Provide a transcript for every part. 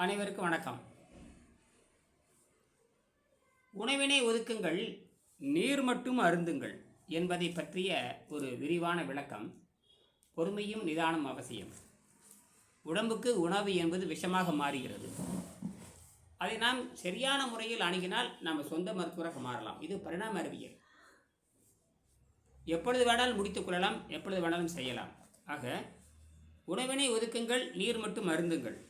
அனைவருக்கும் வணக்கம். உணவினை ஒதுக்குங்கள் நீர் மட்டும் அருந்துங்கள் என்பதை பற்றிய ஒரு விரிவான விளக்கம் பொறுமையும் நிதானம் அவசியம். உடம்புக்கு உணவு என்பது விஷமாக மாறுகிறது. அதை நாம் சரியான முறையில் அணுகினால் நாம் சொந்த மருத்துவராக மாறலாம். இது பரிணாம அறிவியல். எப்பொழுது வேணாலும் முடித்துக் கொள்ளலாம் எப்பொழுது வேணாலும் செய்யலாம். ஆக உணவினை ஒதுக்குங்கள் நீர் மட்டும் அருந்துங்கள்.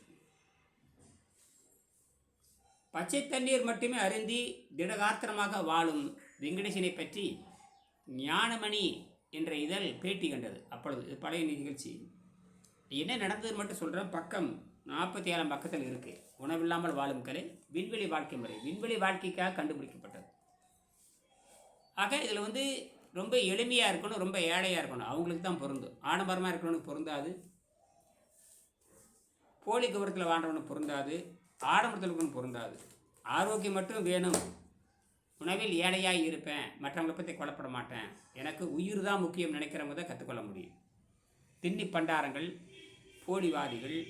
பச்சை தண்ணீர் மட்டுமே அருந்தி திடகாத்திரமாக வாழும் வெங்கடேசனை பற்றி ஞானமணி என்ற இதழ் பேட்டி கண்டது. அப்பொழுது இது பழைய நிகழ்ச்சி. என்ன நடந்தது மட்டும் சொல்கிறேன் பக்கம் நாற்பத்தி ஏழாம் பக்கத்தில் இருக்குது உணவில்லாமல் வாழும் கலை விண்வெளி வாழ்க்கை முறை. விண்வெளி வாழ்க்கைக்காக கண்டுபிடிக்கப்பட்டது. ஆக இதில் வந்து ரொம்ப எளிமையாக இருக்கணும் ரொம்ப ஏழையாக இருக்கணும். அவங்களுக்கு தான் பொருந்தும் ஆடம்பரமாக இருக்கணும்னு பொருந்தாது. போலி கௌரவத்தில் வாழ்றவனுக்கு பொருந்தாது. ஆடம்பரத்தில் பொருந்தாது. ஆரோக்கியம் மட்டும் வேணும். உணவில் ஏழையாக இருப்பேன். மற்றவங்களை பற்றி கொல்லப்பட மாட்டேன். எனக்கு உயிர் தான் முக்கியம் நினைக்கிறவங்க தான் கற்றுக்கொள்ள முடியும். திண்ணி பண்டாரங்கள் போலிவாதிகள்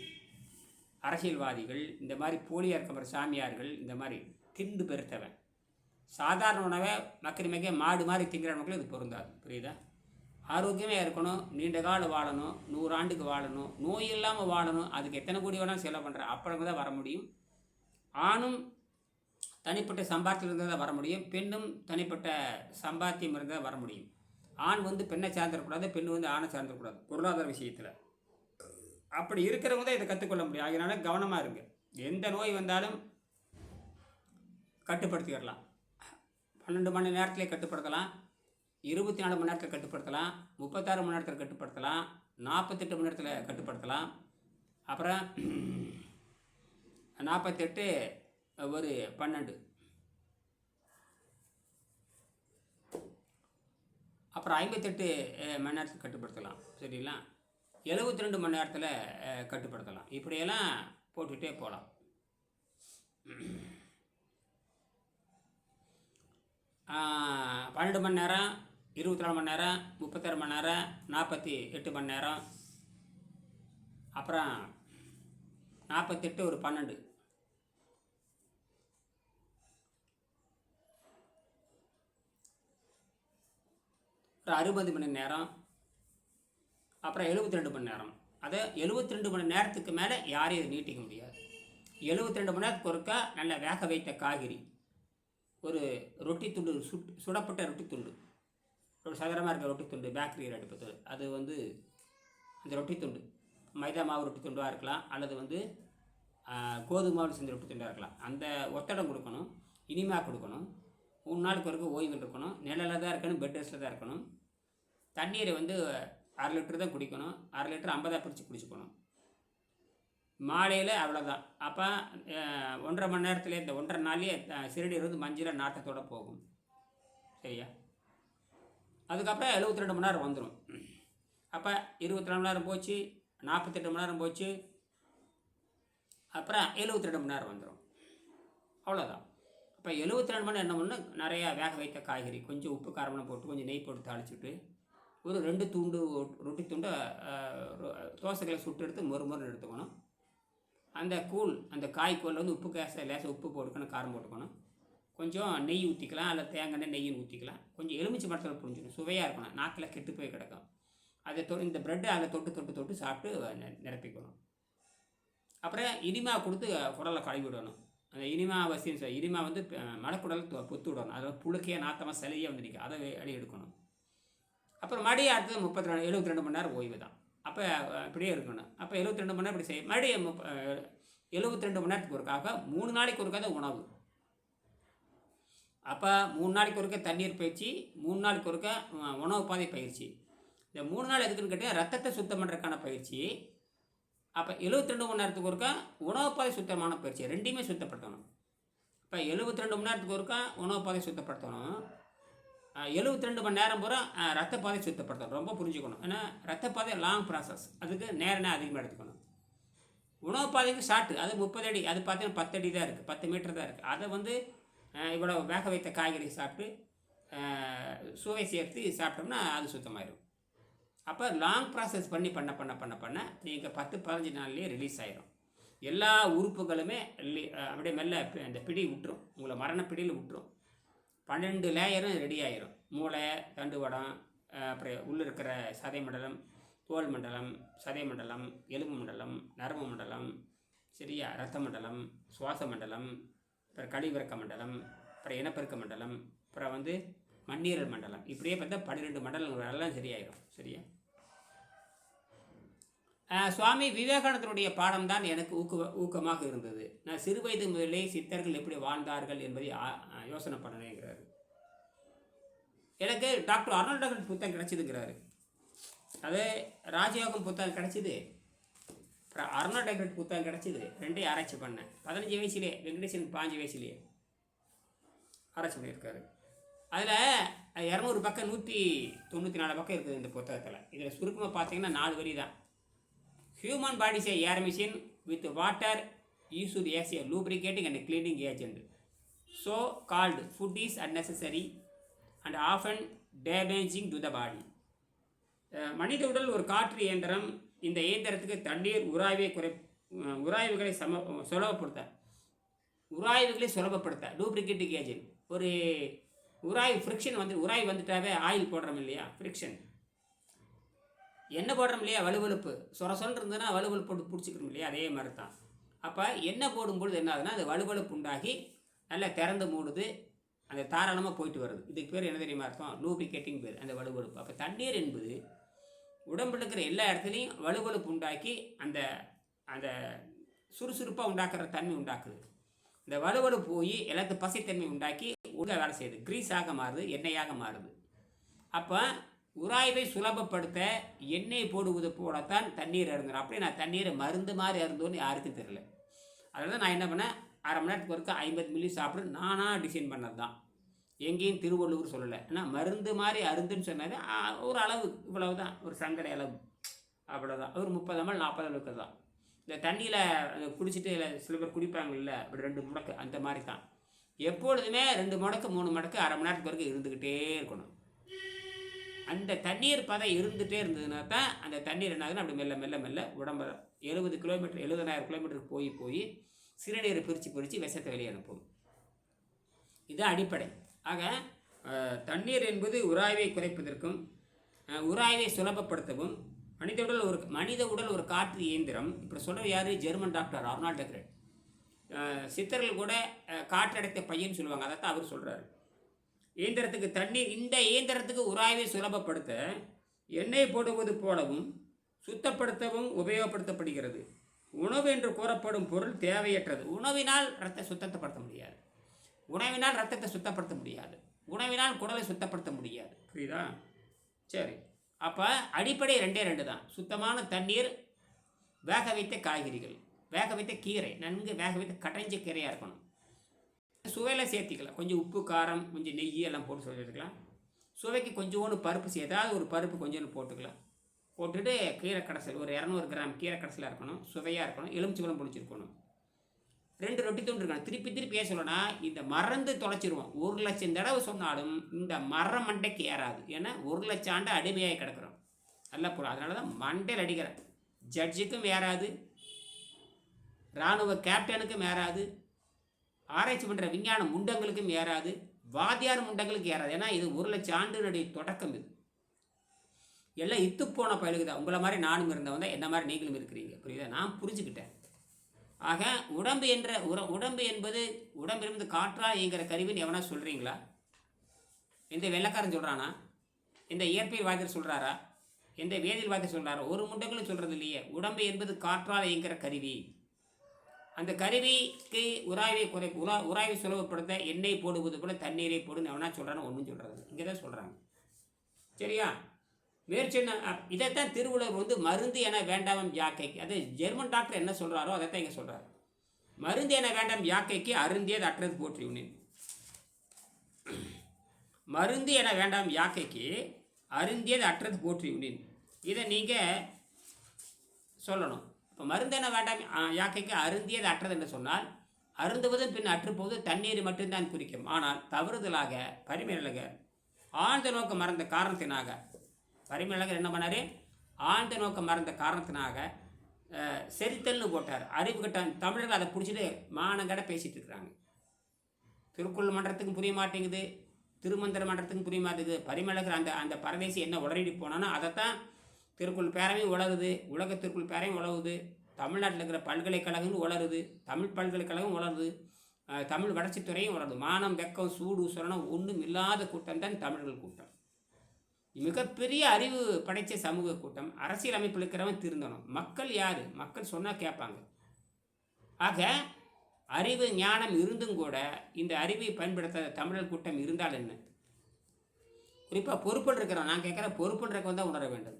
அரசியல்வாதிகள் இந்த மாதிரி போலியாக இருக்கிற சாமியார்கள் இந்த மாதிரி திண்டு பெருத்தவன். சாதாரண உணவை மக்கள் மிக மாடு மாதிரி திங்கிறவங்களுக்கு இது பொருந்தாது. புரியுதா? ஆரோக்கியமாக இருக்கணும். நீண்ட காலம் வாழணும். நூறாண்டுக்கு வாழணும். நோய் இல்லாமல் வாழணும். அதுக்கு எத்தனை கோடி வேணாலும் செலவு பண்ணுறேன் அப்புறம் தான் வர முடியும். ஆணும் தனிப்பட்ட சம்பாத்தியம் இருந்தால் தான் வர முடியும். பெண்ணும் தனிப்பட்ட சம்பாத்தியம் இருந்தால் வர முடியும். ஆண் வந்து பெண்ணை சார்ந்திடக்கூடாது பெண் வந்து ஆணை சார்ந்திடக்கூடாது பொருளாதார விஷயத்தில். அப்படி இருக்கிறவங்க தான் இதை கற்றுக்கொள்ள முடியும். அதனால கவனமாக இருங்க. எந்த நோய் வந்தாலும் கட்டுப்படுத்திடலாம். பன்னெண்டு மணி நேரத்திலே கட்டுப்படுத்தலாம். இருபத்தி நாலு மணி நேரத்தில் கட்டுப்படுத்தலாம். முப்பத்தாறு மணி நேரத்தில் கட்டுப்படுத்தலாம். நாற்பத்தெட்டு மணி நேரத்தில் கட்டுப்படுத்தலாம். அப்புறம் நாற்பத்தெட்டு ஒரு பன்னெண்டு. அப்புறம் ஐம்பத்தெட்டு மணி நேரத்தில் கட்டுப்படுத்தலாம். சரிங்களா? எழுபத்தி ரெண்டு மணி நேரத்தில் கட்டுப்படுத்தலாம். இப்படியெல்லாம் போட்டுகிட்டே போகலாம். பன்னெண்டு மணி நேரம் இருபத்தி நாலு மணி நேரம் முப்பத்தாறு மணி நேரம் நாற்பத்தி எட்டு மணி நேரம். அப்புறம் நாற்பத்தெட்டு ஒரு பன்னெண்டு. அப்புறம் அறுபது மணி நேரம் அப்புறம் எழுபத்தி ரெண்டு மணி நேரம். அதை எழுபத்தி ரெண்டு மணி நேரத்துக்கு மேலே யாரையும் இதை நீட்டிக்க முடியாது. எழுபத்தி ரெண்டு மணி நேரத்துக்கு ஒருக்கா நல்ல வேக வைத்த காய்கறி ஒரு ரொட்டி துண்டு சுட் சுடப்பட்ட ரொட்டி துண்டு ஒரு சதுரமாக இருக்கிற ரொட்டி துண்டு பேக்கரி அடுப்பது அது வந்து அந்த ரொட்டி துண்டு மைதா மாவு ரொட்டி துண்டாக இருக்கலாம் அல்லது வந்து கோதுமை மாவு செஞ்ச ரொட்டி துண்டாக இருக்கலாம். அந்த ஒத்தடம் கொடுக்கணும் இனிமா கொடுக்கணும். மூணு நாளுக்கு வரைக்கும் ஓய்வு இருக்கணும் நிழலில் தான் இருக்கணும் பெட் ரெஸ்ட்டில் தான் இருக்கணும். தண்ணீரை வந்து அரை லிட்டர் தான் குடிக்கணும். அரை லிட்டர் ஐம்பதாக பிரித்து குடிச்சுக்கணும். மாலையில் அவ்வளோதான் அப்போ ஒன்றரை மணி நேரத்தில் இந்த ஒன்றரை நாள்லேயே த- சிறுநீர் வந்து மஞ்சள் நாட்டத்தோடு போகும். சரியா? அதுக்கப்புறம் எழுபத்தி ரெண்டு மணி நேரம் வந்துடும் அப்போ இருபத்தி ரெண்டு மணி நேரம் போச்சு நாற்பத்தெட்டு மணி நேரம் போச்சு அப்புறம் எழுபத்தி ரெண்டு மணி நேரம் வந்துடும் அவ்வளோதான் அப்போ எழுபத்தி ரெண்டு மணி நேரம் என்ன பண்ணணும்? நிறையா வேக வைத்த காய்கறி கொஞ்சம் உப்பு காரமெல்லாம் போட்டு கொஞ்சம் நெய் போட்டு தாளிச்சுட்டு ஒரு ரெண்டு துண்டு ரொட்டி துண்டை தோசைகளை சுட்டு எடுத்து மொறு மொறுன்னு எடுத்துக்கணும். அந்த கூழ் அந்த காய்க்கூழில் வந்து உப்பு காசை லேசாக உப்பு போட்டுக்கணும் காரம் போட்டுக்கணும். கொஞ்சம் நெய் ஊற்றிக்கலாம் அல்ல தேங்காய் எண்ணெய் நெய்யும் ஊற்றிக்கலாம் கொஞ்சம் எலுமிச்சை மரத்தில் புரிஞ்சிடும் சுவையாக இருக்கணும் நாக்கில் கெட்டு போய் கிடக்கும். அதை தொ இந்த ப்ரெட்டை அதில் தொட்டு தொட்டு தொட்டு சாப்பிட்டு நிரப்பிக்கணும். அப்புறம் இனிமா கொடுத்து குடலை கழுவி விடணும். அந்த இனிமா அவசியம் இனிமா வந்து அஹ், பொத்து விடணும். அதில் புழுக்கையாக நாத்தமாக சளியாக வந்து நிற்கும் அதை அடி எடுக்கணும். அப்புறம் மறுபடியும் அடுத்தது முப்பத்தி ரெண்டு எழுபத்தி ரெண்டு மணி நேரம் ஓய்வு தான். அப்போ இப்படியே இருக்கணும். அப்போ எழுபத்தி ரெண்டு மணி நேரம் இப்படி செய்ய மறுபடியும் முப்ப எழுபத்தி ரெண்டு மணி நேரத்துக்கு ஒருக்காக மூணு நாளைக்கு ஒருக்காத உணவு. அப்போ மூணு நாளைக்கு ஒருக்க தண்ணீர் பயிற்சி மூணு நாளைக்கு ஒருக்க உணவு பாதை பயிற்சி. இந்த மூணு நாள் எதுக்குன்னு கேட்டால் ரத்தத்தை சுத்தம் பண்ணுறதுக்கான பயிற்சி. அப்போ எழுபத்தி ரெண்டு மணி நேரத்துக்கு ஒருக்கா உணவு பாதை சுத்தமான பயிற்சி. ரெண்டையுமே சுத்தப்படுத்தணும். இப்போ எழுபத்தி ரெண்டு மணி நேரத்துக்கு ஒருக்கா உணவு பாதை சுத்தப்படுத்தணும். எழுபத்தி ரெண்டு மணி நேரம் பூரா ரத்தப்பாதை ரத்த சுத்தப்படுத்தணும் ரொம்ப புரிஞ்சுக்கணும். ஏன்னா ரத்த பாதை லாங் ப்ராசஸ் அதுக்கு நேரம் அதிகமாக எடுத்துக்கணும். உணவு பாதைக்கு ஷார்ட்டு அது முப்பது அடி. அது பார்த்தீங்கன்னா பத்து அடி தான் இருக்குது பத்து மீட்டர் தான் இருக்குது அதை வந்து இவ்வளோ வேக வைத்த காய்கறி சாப்பிட்டு சுவை சேர்த்து சாப்பிட்டோம்னா அது சுத்தமாயிடும் அப்போ லாங் ப்ராசஸ் பண்ணி பண்ண பண்ண பண்ண பண்ண நீங்கள் பத்து பதினஞ்சு நாள்லேயே ரிலீஸ் ஆயிரும். எல்லா உறுப்புகளுமே அப்படியே மெல்ல பி- அந்த பிடி விட்டுரும். உங்களை மரண பிடியில் விட்டுரும். பன்னெண்டு லேயரும் ரெடி ஆயிரும். மூளை தண்டுவடம் அப்புறம் உள்ளே இருக்கிற சதை மண்டலம் தோல் மண்டலம் சதை மண்டலம் எலும்பு மண்டலம் நரம்பு மண்டலம் சரியா ரத்த மண்டலம் சுவாச மண்டலம் அப்புறம் கழிவிறக்க மண்டலம் அப்புறம் இனப்பெருக்க மண்டலம் அப்புறம் வந்து மண்ணீரல் மண்டலம். இப்படியே பார்த்தா பன்னிரெண்டு மண்டலங்கள் எல்லாம் சரியாயிரும். சரியா? சுவாமி விவேகானந்தருடைய பாடம் தான் எனக்கு ஊக்க ஊக்கமாக இருந்தது. நான் சிறு வயது முதலே சித்தர்கள் எப்படி வாழ்ந்தார்கள் என்பதை யோசனை பண்ணனேங்கிறாரு எனக்கு டாக்டர் அர்னால்ட் புத்தகம் கிடச்சிதுங்கிறாரு. அது ராஜயோகம் புத்தகம் கிடச்சிது. அப்புறம் அருணா புத்தகம் கிடச்சிது. ரெண்டையும் ஆராய்ச்சி பண்ணேன். பதினஞ்சு வயசுலேயே வெங்கடேசன் பாஞ்சு வயசுலேயே ஆராய்ச்சி பண்ணியிருக்காரு. அதில் இரநூறு பக்கம் நூற்றி தொண்ணூற்றி நாலு பக்கம் இருக்குது இந்த புத்தகத்தில். இதில் சுருக்கமாக பார்த்தீங்கன்னா நாலு வரி தான் human bodies a air machine with water used as a lubricating and cleaning agent so called food is unnecessary and often damaging to the body மனித உடல் ஒரு காற்று இயந்திரம். இந்த இயந்திரத்துக்கு தண்ணீர் உராய்வை குறை உராய்வுகளை சம சுலபப்படுத்த உராய்வுகளை சுலபப்படுத்த டூப்ளிகேட்டிக் ஏஜென்ட் ஒரு உராய் ஃப்ரிக்ஷன் வந்து உராய்வு வந்துட்டாவே ஆயில் போடுறோம் இல்லையா? ஃப்ரிக்ஷன் எண்ணெய் போடுறோம் இல்லையா? வலுவலுப்பு சொர சொல் இருந்ததுன்னா வலுவலுப்பு போட்டு பிடிச்சிக்கிறோம் இல்லையா? அதே மாதிரி தான் அப்போ எண்ணெய் போடும்பொழுது என்ன ஆகுதுன்னா அது வலுவலுப்பு உண்டாகி நல்லா திறந்து மூடுது. அந்த தாராளமாக போயிட்டு வருது. இதுக்கு பேர் என்ன தெரியுமா அர்த்தம்? லூப்ளிகேட்டிங் பேர் அந்த வலுவலுப்பு அப்போ தண்ணீர் என்பது உடம்புல இருக்கிற எல்லா இடத்துலையும் வலுவலுப்பு உண்டாக்கி அந்த அந்த சுறுசுறுப்பாக உண்டாக்குற தன்மை உண்டாக்குது. இந்த வலுவலுப்பு போய் எல்லாத்து பசைத்தன்மை உண்டாக்கி உள்ள வேலை செய்யுது. கிரீஸாக மாறுது எண்ணெயாக மாறுது. அப்போ உராய்வை சுலபப்படுத்த எண்ணெய் போடுவது போலத்தான் தண்ணீர் அருந்தணும். அப்படியே நான் தண்ணீரை மருந்து மாதிரி அருந்தோன்னு யாருக்கும் தெரியல. அதனால தான் நான் என்ன பண்ணேன்? அரை மணி நேரத்துக்கு ஒருக்க ஐம்பது மில்லி சாப்பிட நானாக டிசைன் பண்ணது தான் எங்கேயும் திருவள்ளுவர் சொல்லலை. ஏன்னா மருந்து மாதிரி அருந்துன்னு சொன்னது ஒரு அளவு இவ்வளவு தான் ஒரு சங்கடை அளவு. அவ்வளோதான் ஒரு முப்பது ml நாற்பது அளவுக்கு தான் இந்த தண்ணியில் குடிச்சிட்டு இல்ல சில பேர் குடிப்பாங்கல்ல அப்படி ரெண்டு முடக்கு அந்த மாதிரி தான் எப்பொழுதுமே ரெண்டு முடக்கு மூணு முடக்கு அரை மணி நேரத்துக்கு வரைக்கும் இருந்துக்கிட்டே இருக்கணும். அந்த தண்ணீர் பதம் இருந்துகிட்டே இருந்ததுன்னா தான் அந்த தண்ணீர் என்னாகுதுன்னா அப்படி மெல்ல மெல்ல மெல்ல உடம்பு எழுபது கிலோமீட்டர் எழுபதாயிரம் கிலோமீட்டருக்கு போய் போய் சிறுநீரை பிரித்து பிரித்து விஷத்தை வெளியே அனுப்பும். இது அடிப்படை. ஆக தண்ணீர் என்பது உராய்வை குறைப்பதற்கும் உராய்வை சுலபப்படுத்தவும் மனித உடல் ஒரு மனித உடல் ஒரு காற்று இயந்திரம். இப்படி சொல்கிற யார்? ஜெர்மன் டாக்டர் அர்னால்ட் டெக்ரேட். சித்தர்கள் கூட காற்றடைத்த பையன் சொல்லுவாங்க. அதை தான் அவர் சொல்கிறாரு இயந்திரத்துக்கு தண்ணீர் இந்த இயந்திரத்துக்கு உராய்வை சுலபப்படுத்த எண்ணெய் போடுவது போலவும் சுத்தப்படுத்தவும் உபயோகப்படுத்தப்படுகிறது. உணவு என்று கூறப்படும் பொருள் தேவையற்றது. உணவினால் ரத்த சுத்தப்படுத்த முடியாது. உணவினால் ரத்தத்தை சுத்தப்படுத்த முடியாது. உணவினால் குடலை சுத்தப்படுத்த முடியாது. புரியுதா? சரி. அப்போ அடிப்படை ரெண்டே ரெண்டு தான். சுத்தமான தண்ணீர் வேக வைத்த காய்கறிகள் வேக வைத்த கீரை நன்கு வேக வைத்த கடைஞ்ச கீரையாக இருக்கணும். சுவையில் சேர்த்திக்கலாம். கொஞ்சம் உப்பு காரம் கொஞ்சம் நெய் எல்லாம் போட்டு சொல்லியிருக்கலாம் சுவைக்கு கொஞ்சோண்டு பருப்பு ஏதாவது ஒரு பருப்பு கொஞ்சோண்டு போட்டுக்கலாம். போட்டுட்டு கீரை கடைசல் ஒரு இரநூறு கிராம் கீரை கடைசலாக இருக்கணும் சுவையாக இருக்கணும். எலுமிச்சம்பழம் பிடிச்சிருக்கணும். ரெண்டு ரொட்டி துண்டு இருக்கணும். திருப்பி திருப்பி ஏன் சொல்லணும்னா இந்த மறந்து தொலைச்சிருவோம். ஒரு லட்சம் தடவை சொன்னாலும் இந்த மரம் மண்டைக்கு ஏறாது. ஏன்னா ஒரு லட்சம் ஆண்டு அடிமையாக கிடக்கிறோம். நல்லா போடும் அதனால தான் மண்டையில் அடிக்கிறேன். ஜட்ஜுக்கும் ஏறாது. இராணுவ கேப்டனுக்கும் ஏறாது. ஆராய்ச்சி பண்ணுற விஞ்ஞான முண்டங்களுக்கும் ஏறாது வாத்தியார் முண்டங்களுக்கு ஏறாது. ஏன்னா இது ஒரு லட்சம் ஆண்டுனுடைய தொடக்கம் இது. எல்லாம் இத்து போன பயலுக்கு தான். உங்களை மாதிரி நானும் இருந்தவன் தான். என்ன மாதிரி நீங்களும் இருக்கிறீங்க. புரியுதா? நான் புரிஞ்சுக்கிட்டேன். ஆக உடம்பு என்ற உர உடம்பு என்பது உடம்பு என்பது காற்றால் இயங்குற கருவின்னு எவனா சொல்கிறீங்களா எந்த வெள்ளைக்காரன் சொல்கிறானா எந்த இயற்பியல் வாதியர் சொல்கிறாரா எந்த வேதியல் வாதியர் சொல்கிறாரா ஒரு முண்டங்களும் சொல்கிறது இல்லையே. உடம்பு என்பது காற்றால் இயங்குற கருவி. அந்த கருவிக்கு உராய்வை குறை உரா உராய்வை சுலபப்படுத்த எண்ணெய் போடுவது போல தண்ணீரை போடுன்னு எவனா சொல்கிறான்னு ஒன்றும் சொல்கிறது இங்கே தான் சொல்கிறாங்க சரியா? மேற்சொன்ன இதைத்தான் திருவள்ளுவர் வந்து மருந்து என வேண்டாம் யாக்கைக்கு. அது ஜெர்மன் டாக்டர் என்ன சொல்கிறாரோ அதைத்தான் இங்கே சொல்கிறார் மருந்து என வேண்டாம் யாக்கைக்கு அருந்தியது அற்றது போற்றி உன்னேன் மருந்து என வேண்டாம் யாக்கைக்கு அருந்தியது அற்றது போற்றி உன்னேன் இதை நீங்கள் சொல்லணும். இப்போ மருந்து என்ன வேண்டாம்? யாக்கைக்கு அருந்தியது அற்றது என்று சொன்னால் அருந்துவதும் பின் அற்றுப்போவது தண்ணீர் மட்டும்தான் குறிக்கும் ஆனால் தவறுதலாக பரிமையழகர் ஆழ்ந்த நோக்கம் மறந்த காரணத்தினாக பரிமையழகர் என்ன பண்ணார்? ஆழ்ந்த நோக்கம் மறந்த காரணத்தினாக செரித்தல்னு போட்டார். அறிவு கட்டம் தமிழர்கள் அதை பிடிச்சிட்டு மானங்கட பேசிகிட்டு இருக்கிறாங்க. திருக்குறள் மன்றத்துக்கும் புரிய மாட்டேங்குது திருமந்திர மன்றத்துக்கும் புரிய மாட்டேங்குது. பரிமளகர் அந்த அந்த பரதேசி என்ன உளறிட்டு போனானோ அதைத்தான் திருக்குள் பேரவையும் உலகுது உலக திருக்குறள் பேரவையும் உலகுது. தமிழ்நாட்டில் இருக்கிற பல்கலைக்கழகங்கள் உலருது. தமிழ் பல்கலைக்கழகம் உலருது. தமிழ் வளர்ச்சித்துறையும் உலருது. மானம் வெக்கம் சூடு சுரணம் ஒன்றும் இல்லாத கூட்டம் தான் தமிழர்கள் கூட்டம். மிகப்பெரிய அறிவு படைத்த சமூக கூட்டம். அரசியல் அமைப்பில் இருக்கிறவன் திருந்தணும். மக்கள் யார்? மக்கள் சொன்னால் கேட்பாங்க. ஆக அறிவு ஞானம் இருந்தும் கூட இந்த அறிவை பயன்படுத்தாத தமிழர் கூட்டம் இருந்தால் என்ன? குறிப்பாக பொறுப்பில் இருக்கிறோம். நான் கேட்குற பொறுப்பில் தான் உணர வேண்டும்.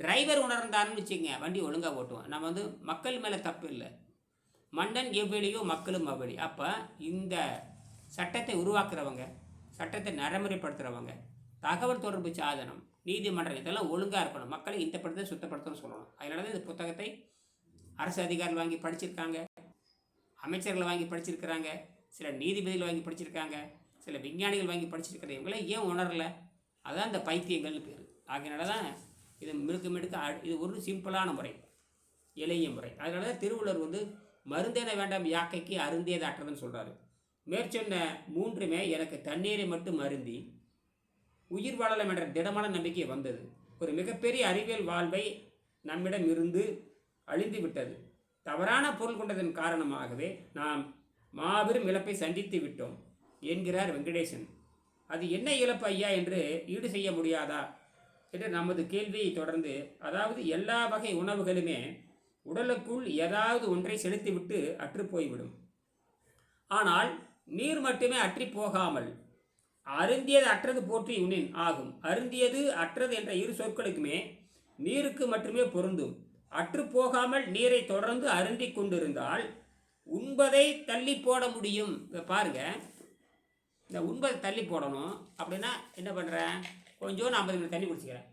டிரைவர் உணர்ந்தாருன்னு வச்சுக்கங்க வண்டி ஒழுங்காக ஓட்டுவோம் நம்ம வந்து மக்கள் மேலே தப்பு இல்லை. மன்னன் எவ்வளியோ மக்களும் அவ்வளி. அப்போ இந்த சட்டத்தை உருவாக்குறவங்க சட்டத்தை நடைமுறைப்படுத்துகிறவங்க தகவல் தொடர்பு சாதனம் நீதிமன்றம் இதெல்லாம் ஒழுங்காக இருக்கணும். மக்களை இந்த படத்தை சுத்தப்படுத்தணும்னு சொல்லணும். அதனால தான் இந்த புத்தகத்தை அரசு அதிகாரிகள் வாங்கி படிச்சிருக்காங்க அமைச்சர்கள் வாங்கி படிச்சிருக்கிறாங்க சில நீதிபதிகள் வாங்கி படிச்சிருக்காங்க சில விஞ்ஞானிகள் வாங்கி படிச்சிருக்கிறவங்கள ஏன் உணரல? அதான் இந்த பைத்தியங்கள்னு பேர். ஆகையினால தான் இது மிடுக்க மிடுக்க அ- இது ஒரு சிம்பிளான முறை எளிய முறை. அதனால தான் திருவள்ளுவர் வந்து மருந்தென வேண்டாம் யாக்கைக்கு அருந்தியது அற்றதுன்னு சொல்கிறாரு மேற்சொன்ன மூன்றுமே எனக்கு தண்ணீரை மட்டும் அருந்தி உயிர் வாழலாம் என்ற திடமான நம்பிக்கை வந்தது. ஒரு மிகப்பெரிய அறிவியல் வாழ்வை நம்மிடம் இருந்து அழிந்து விட்டது. தவறான பொருள் கொண்டதன் காரணமாகவே நாம் மாபெரும் இழப்பை சந்தித்து விட்டோம் என்கிறார் வெங்கடேசன். அது என்ன இழப்பு ஐயா? என்று ஈடு செய்ய முடியாதா? என்று நமது கேள்வியை தொடர்ந்து அதாவது எல்லா வகை உணவுகளுமே உடலுக்குள் ஏதாவது ஒன்றை செலுத்திவிட்டு அற்று போய்விடும். ஆனால் நீர் மட்டுமே அற்றி போகாமல் அருந்தியது அற்றது போற்றி உனின் ஆகும். அருந்தியது அற்றது என்ற இரு சொற்களுக்குமே நீருக்கு மட்டுமே பொருந்தும். அற்று போகாமல் நீரை தொடர்ந்து அருந்தி கொண்டிருந்தால் உண்பதை தள்ளி போட முடியும். இப்ப பாருங்க. இந்த உண்பதை தள்ளி போடணும். அப்படின்னா என்ன பண்ணுறேன் கொஞ்சம் ஐம்பது மினிட் தண்ணி குடிச்சிக்கிறேன்.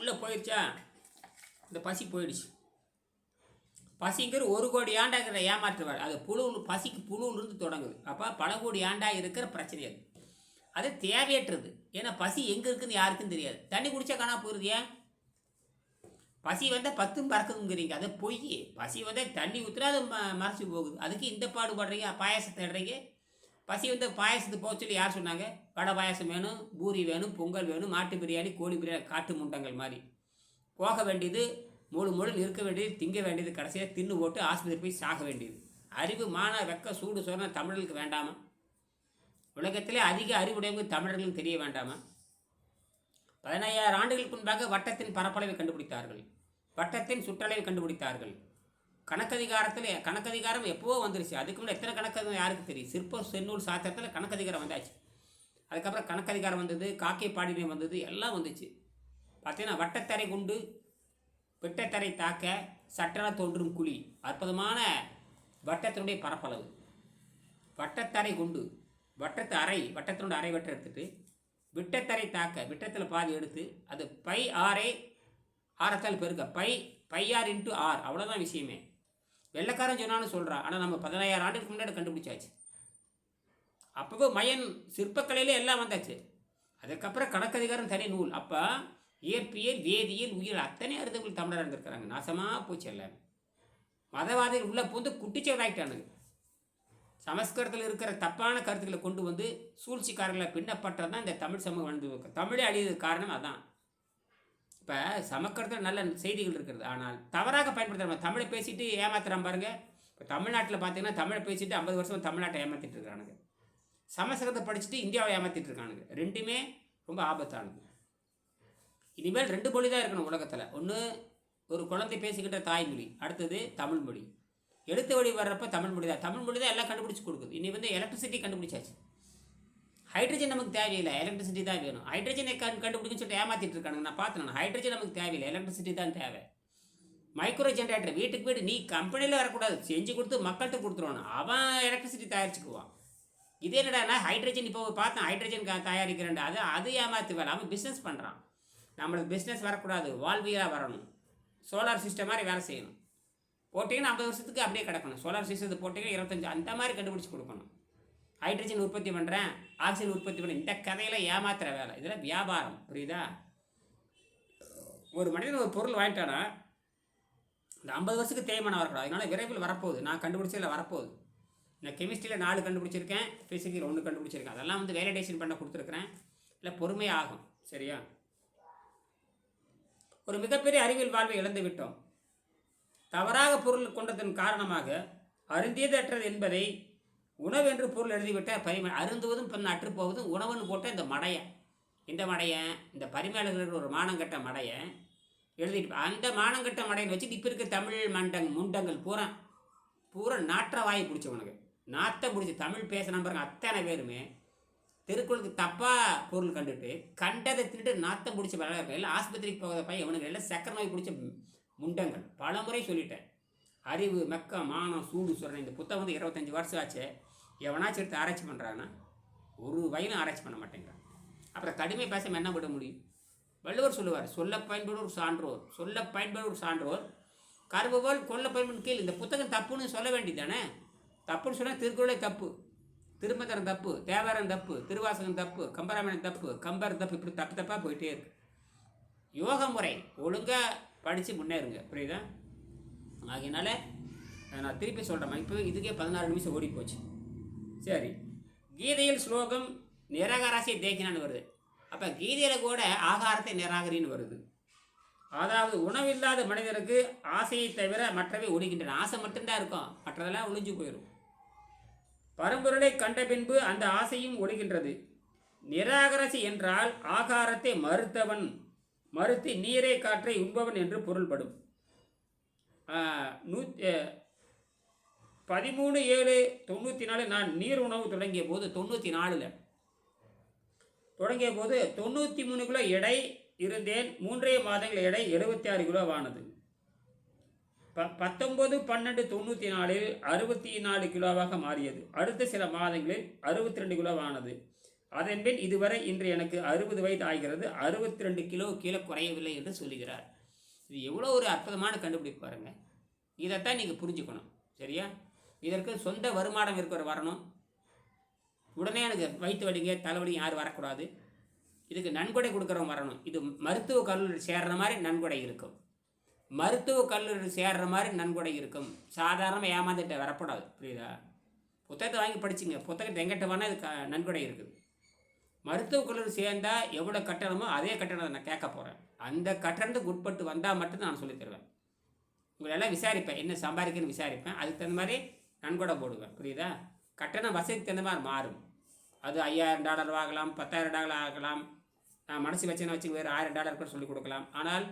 உள்ளே போயிடுச்சா இந்த பசி போயிடுச்சு. பசிங்கிற ஒரு கோடி ஆண்டா இருக்கிற ஏமாற்றுவார் அது புழு பசிக்கு புழுவிலிருந்து தொடங்குது. அப்போ பல கோடி ஆண்டா இருக்கிற பிரச்சனை அது. அது தேவையற்றது. ஏன்னா பசி எங்கே இருக்குதுன்னு யாருக்கும் தெரியாது. தண்ணி குடிச்சா காணா போயிருது ஏன்? பசி வந்தால் பத்தும் பறக்குதுங்கிறீங்க. அது பொய் பசி வந்தால் தண்ணி ஊற்றுனா அது ம மறைச்சி போகுது. அதுக்கு இந்த பாடுபடுறீங்க பாயாசத்தை இடுறீங்க பசி வந்து பாயாசத்தை போக சொல்லி யார் சொன்னாங்க? வடை பாயாசம் வேணும் பூரி வேணும் பொங்கல் வேணும் மாட்டு பிரியாணி கோழி பிரியாணி காட்டு முண்டங்கள் மாதிரி. போக வேண்டியது முழு முழு இருக்க வேண்டியது திங்க வேண்டியது கடைசியாக தின்னு போட்டு ஆஸ்பத்திரி போய் சாக வேண்டியது. அறிவு மான வெக்க சூடு சொன்னால் தமிழர்களுக்கு வேண்டாமா? உலகத்திலே அதிக அறிவுடையவங்க தமிழர்களுக்கு தெரிய வேண்டாமா? பதினையாயிரம் ஆண்டுகளுக்கு முன்பாக வட்டத்தின் பரப்பளவை கண்டுபிடித்தார்கள். வட்டத்தின் சுற்றளவை கண்டுபிடித்தார்கள். கணக்கதிகாரத்தில் கணக்கதிகாரம் எப்போவோ வந்துருச்சு. அதுக்கு முன்னாடி எத்தனை கணக்கு யாருக்கு தெரியும்? சிற்ப செந்நூல் சாத்திரத்தில் கணக்கதிகாரம் வந்தாச்சு. அதுக்கப்புறம் கணக்கதிகாரம் வந்தது காக்கை பாடினியம் வந்தது எல்லாம் வந்துச்சு. பார்த்தீங்கன்னா வட்டத்தரை குண்டு வெட்டத்தரை தாக்க சட்டென தோன்றும் குழி. அற்புதமான வட்டத்தினுடைய பரப்பளவு. வட்டத்தரை குண்டு வட்டத்து அறை வட்டத்தினுடைய அரை வட்டம் எடுத்துட்டு விட்டத்தரை தாக்க விட்டத்தில் பாதி எடுத்து அது பை ஆரை ஆரத்தால் பெருக்க பை பையார் இன்ட்டு ஆர் அவ்வளோதான் விஷயமே. வெள்ளைக்காரன் சொன்னான்னு சொல்கிறான் ஆனால் நம்ம பதினாயிரம் ஆண்டுக்கு முன்னாடி கண்டுபிடிச்சாச்சு. அப்போ மயன் சிற்பக்கலையில எல்லாம் வந்தாச்சு. அதுக்கப்புறம் கணக்கதிகாரம் தனி நூல். அப்போ இயற்பியல் வேதியியல் உயிர் அத்தனை அறிந்தவர்கள் தமிழர் இருந்திருக்கிறாங்க நாசமாக போச்சு எல்லாமே. மதவாதிகள் உள்ளே பூந்து குட்டிச்சவராகிட்டானுங்க சமஸ்கிருதத்தில் இருக்கிற தப்பான கருத்துக்களை கொண்டு வந்து சூழ்ச்சிக்காரர்களை பின்னப்பட்டது தான் இந்த தமிழ் சமூகம் வந்து தமிழே அழியதுக்கு காரணம் அதான். இப்போ சமஸ்கிருதத்தில் நல்ல செய்திகள் இருக்கிறது. ஆனால் தவறாக பயன்படுத்துகிற தமிழை பேசிட்டு ஏமாத்துறான் பாருங்க. இப்போ தமிழ்நாட்டில் பார்த்தீங்கன்னா தமிழை பேசிட்டு ஐம்பது வருஷம் தமிழ்நாட்டை ஏமாற்றிட்டு இருக்கானுங்க சமஸ்கிருதத்தை படிச்சுட்டு இந்தியாவை ஏமாற்றிட்டு இருக்கானுங்க. ரெண்டுமே ரொம்ப ஆபத்தானது. இனிமேல் ரெண்டு மொழி தான் இருக்கணும் உலகத்தில். ஒன்று ஒரு குழந்தை பேசிக்கிட்ட தாய்மொழி அடுத்தது தமிழ் மொழி எழுத்து வழி வர்றப்ப தமிழ் மொழி தான். தமிழ் மொழி தான் எல்லாம் கண்டுபிடிச்சி கொடுக்குது. இனி வந்து எலக்ட்ரிசிட்டி கண்டுபிடிச்சாச்சு. ஹைட்ரஜன் நமக்கு தேவையில்லை. எலக்ட்ரிசிட்டி தான் வேணும். ஹைட்ரஜனை கண் கண்டுபிடிக்குன்னு சொல்லிட்டு ஏமாற்றிட்டு இருக்கானுங்க. நான் பார்த்தேன் நான். ஹைட்ரஜன் நமக்கு தேவையில்லை. எலக்ட்ரிசிட்டி தான் தேவை. மைக்ரோ ஜென்ரேட்டர் வீட்டுக்கு வீடு நீ கம்பெனியில் வரக்கூடாது. செஞ்சு கொடுத்து மக்கள்கிட்ட கொடுத்துருவானு. அவன் எலக்ட்ரிசிட்டி தயாரிச்சுக்குவான். இதே என்னடா ஹைட்ரஜன் இப்போ பார்த்தேன். ஹைட்ரஜன் தயாரிக்கிறேன் அது அது ஏமாத்து வேலை. அவன் பிஸ்னஸ் பண்ணுறான் நம்மளுக்கு பிஸ்னஸ் வரக்கூடாது. வாழ்வியலாக வரணும். சோலார் சிஸ்டம் மாதிரி வேலை செய்யணும். போட்டிங்கன்னா ஐம்பது வருஷத்துக்கு அப்படியே கிடக்கணும். சோலார் சிஸ்டத்தை போட்டிங்கன்னா இருபத்தஞ்சு அந்த மாதிரி கண்டுபிடிச்சி கொடுக்கணும். ஹைட்ரஜன் உற்பத்தி பண்ணுறேன் ஆக்சிஜன் உற்பத்தி பண்ணுறேன் இந்த கதையில் ஏமாத்துற வேலை. இதில் வியாபாரம் புரியுதா? ஒரு மனிதன் ஒரு பொருள் வாங்கிட்டானா இந்த ஐம்பது வருஷத்துக்கு தேய்மானம் வரக்கூடாது. அதனால் விரைவில் வரப்போகுது. நான் கண்டுபிடிச்சதில் வரப்போகுது. நான் கெமிஸ்ட்ரியில் நாலு கண்டுபிடிச்சிருக்கேன் ஃபிசிக்ஸில் ஒன்று கண்டுபிடிச்சிருக்கேன். அதெல்லாம் வந்து வேலிடேஷன் பண்ண கொடுத்துருக்குறேன். இல்லை பொறுமையாகும். சரியா? ஒரு மிகப்பெரிய அறிவியல் வாழ்வை இழந்து விட்டோம் தவறாக பொருள் கொண்டதன் காரணமாக அருந்தியதற்றது என்பதை உணவென்று பொருள் எழுதிவிட்ட பரிம அருந்துவதும் பின் அற்றுப்போவதும் உணவுன்னு போட்ட இந்த மடையை. இந்த மடையை இந்த பரிமேலர்கள் ஒரு மானங்கட்ட மடையை எழுதிட்டு அந்த மானங்கட்ட மடையை வச்சு இப்போ இருக்க தமிழ் மண்டங் முண்டங்கள் பூரா பூரா நாற்ற வாயை உனக்கு. நாத்தம் பிடிச்சி தமிழ் பேசின பாருங்க அத்தனை பேருமே திருக்குறளுக்கு தப்பாக பொருள் கண்டுட்டு கண்டதை தின்னுட்டு நாத்தம் பிடிச்ச விளையாடுற ஆஸ்பத்திரிக்கு போகிற பையன் இவனுக்கு எல்லாம் சக்கர நோய் பிடிச்ச முண்டங்கள். பல முறை சொல்லிட்டேன். அறிவு மெக்க மானம் சூடு சொல்கிறேன் இந்த புத்தகம் வந்து இருபத்தஞ்சி வருஷம் ஆச்சு. எவனாச்சும் எடுத்து ஆராய்ச்சி பண்ணுறான்னா ஒரு வயலும் ஆராய்ச்சி பண்ண மாட்டேங்கிறான். அப்புறம் கடுமை பேசாம என்ன விட முடியும்? வள்ளுவர் சொல்லுவார் சொல்ல பயன்படும் சான்றோர் சொல்ல பயன்படும் சான்றோர் கருபுபோல் கொல்ல பயன்படும் கீழ். இந்த புத்தகம் தப்புன்னு சொல்ல வேண்டியதானே தப்புன்னு சொன்னால் திருக்குறளே தப்பு. திருமந்தரம் தப்பு தேவாரம் தப்பு திருவாசகம் தப்பு கம்பராமாயணம் தப்பு கம்பர் தப்பு இப்படி தப்பு தப்பாக போயிட்டே இருக்கு. யோக முறை ஒழுங்காக படித்து முன்னேறுங்க. புரியுதா? ஆகையினால நான் திருப்பி சொல்கிறேன் இப்போ இதுக்கே பதினாறு நிமிஷம் ஓடி போச்சு சரி. கீதையில் ஸ்லோகம் நிராகராசியை தேக்கினான்னு வருது. அப்போ கீதையில் கூட ஆகாரத்தை நிராகரின்னு வருது. அதாவது உணவில்லாத மனிதருக்கு ஆசையை தவிர மற்றவை ஒழிக்கின்றன ஆசை மட்டும்தான் இருக்கும். மற்றதெல்லாம் ஒளிஞ்சு போயிடும் பரம்பொருளை கண்ட பின்பு அந்த ஆசையும் ஒழிகின்றது நிராகரசி என்றால் ஆகாரத்தை மறுத்தவன். மறுத்து நீரை காற்றை உண்பவன் என்று பொருள்படும். நூ பதிமூணு ஏழு தொண்ணூற்றி நாலு நான் நீர் உணவு தொடங்கிய போது தொண்ணூற்றி நாலில் தொடங்கிய போது தொண்ணூற்றி மூணு கிலோ எடை இருந்தேன். மூன்றே மாதங்கள் எடை எழுபத்தி ஆறு கிலோவானது ப பத்தொம்பது பன்னெண்டு தொண்ணூற்றி நாலில் அறுபத்தி நாலு கிலோவாக மாறியது. அடுத்த சில மாதங்களில் அறுபத்தி ரெண்டு கிலோவானது அதன்பின் இதுவரை இன்று எனக்கு அறுபது வயது ஆகிறது. அறுபத்தி ரெண்டு கிலோ கீழே குறையவில்லை என்று சொல்லுகிறார். இது எவ்வளோ ஒரு அற்புதமான கண்டுபிடிப்பு பாருங்க. இதைத்தான் நீங்கள் புரிஞ்சுக்கணும். சரியா? இதற்கு சொந்த வருமானம் இருக்கிற வரணும். உடனே எனக்கு வயிற்று வலிங்க தலைவலி யாரும் வரக்கூடாது. இதுக்கு நன்கொடை கொடுக்குறவங்க வரணும். இது மருத்துவ கல்லூரி சேர்ற மாதிரி நன்கொடை இருக்கும். மருத்துவ கல்லூரி சேர்ற மாதிரி நன்கொடை இருக்கும். சாதாரணமாக ஏமாந்துட்டு வரக்கூடாது. புரியுதா? புத்தகத்தை வாங்கி படிச்சுங்க. புத்தகத்தை எங்கிட்ட வேணால் இது க நன்கொடை இருக்குது. மருத்துவக் கல்லூரி சேர்ந்தால் எவ்வளோ கட்டணமோ அதே கட்டணத்தை நான் கேட்க போகிறேன் அந்த கட்டணத்துக்கு உட்பட்டு வந்தால் மட்டும் நான் சொல்லித் தருவேன். உங்களெல்லாம் விசாரிப்பேன். என்ன சம்பாதிக்கணும்னு விசாரிப்பேன். அதுக்கு தகுந்த மாதிரி நன்கொடை போடுவேன். புரியுதா? கட்டணம் வசதிக்கு தகுந்த மாதிரி மாறும். அது ஐயாயிரம் டாலர் ஆகலாம் பத்தாயிரம் டாலர் ஆகலாம். நான் மனசு வச்சேன்னு வச்சு வேறு ஆயிரம் டாலர் கூட சொல்லிக் கொடுக்கலாம். ஆனால்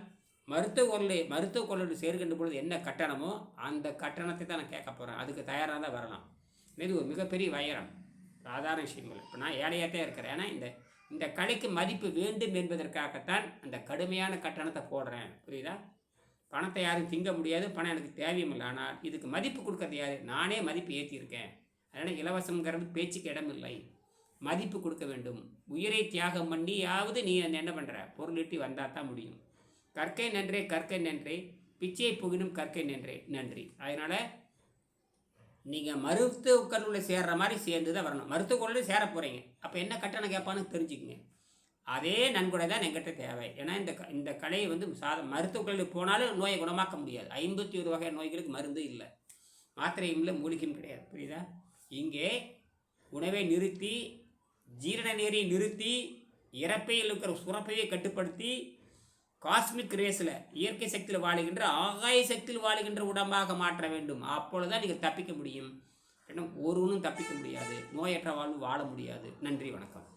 மருத்துவ கொள்ளை மருத்துவ கொள்ளை சேர்க்கின்ற பொழுது என்ன கட்டணமோ அந்த கட்டணத்தை தான் நான் கேட்க போகிறேன் அதுக்கு தயாராக தான் வரலாம். இது ஒரு மிகப்பெரிய வைரம். சாதாரண விஷயங்கள். இப்போ நான் ஏழையாகத்தான் இருக்கிறேன். ஏன்னா இந்த இந்த கலைக்கு மதிப்பு வேண்டும் என்பதற்காகத்தான் அந்த கடுமையான கட்டணத்தை போடுறேன். புரியுதா? பணத்தை யாரும் திங்க முடியாது பணம் எனக்கு தேவையும் இல்லை ஆனால் இதுக்கு மதிப்பு கொடுக்கறது யார்? நானே மதிப்பு ஏற்றியிருக்கேன் அதனால் இலவசங்கிறது பேச்சுக்கு இடமில்லை. மதிப்பு கொடுக்க வேண்டும். உயிரை தியாகம் பண்ணியாவது நீ என்ன பண்ணுற பொருளீட்டி வந்தால் தான் முடியும். கற்கை நன்றே கற்கை நன்றே. பிச்சை புகினும் கற்கை நன்றே. நன்றி. அதனால் நீங்கள் மருத்துவ கல்லூரியில் சேர்ற மாதிரி சேர்ந்து தான் வரணும். மருத்துவ கல்லூரியில் சேர போகிறீங்க அப்போ என்ன கட்டணம் கேட்பான்னு தெரிஞ்சுக்கங்க. அதே நன்கொடை தான் எங்கிட்ட தேவை. ஏன்னா இந்த க- இந்த கலையை வந்து சாத மருத்துவ கல்லூரி போனாலும் நோயை குணமாக்க முடியாது. ஐம்பத்தி ஒரு வகை நோய்களுக்கு மருந்து இல்லை. மாத்திரையும் இல்லை மூலிகையும் கிடையாது. புரியுதா? இங்கே உணவை நிறுத்தி ஜீரண நீரை நிறுத்தி இறப்பையில் இருக்கிற சுரப்பையை கட்டுப்படுத்தி காஸ்மிக் ரேஸில் இயற்கை சக்தியில் வாழுகின்ற ஆகாய சக்தியில் வாழுகின்ற உடம்பாக மாற்ற வேண்டும். அப்பொழுதுதான் நீங்கள் தப்பிக்க முடியும். ஒரு ஒருவனும் தப்பிக்க முடியாது. நோயற்ற வாழ்வு வாழ முடியாது. நன்றி வணக்கம்.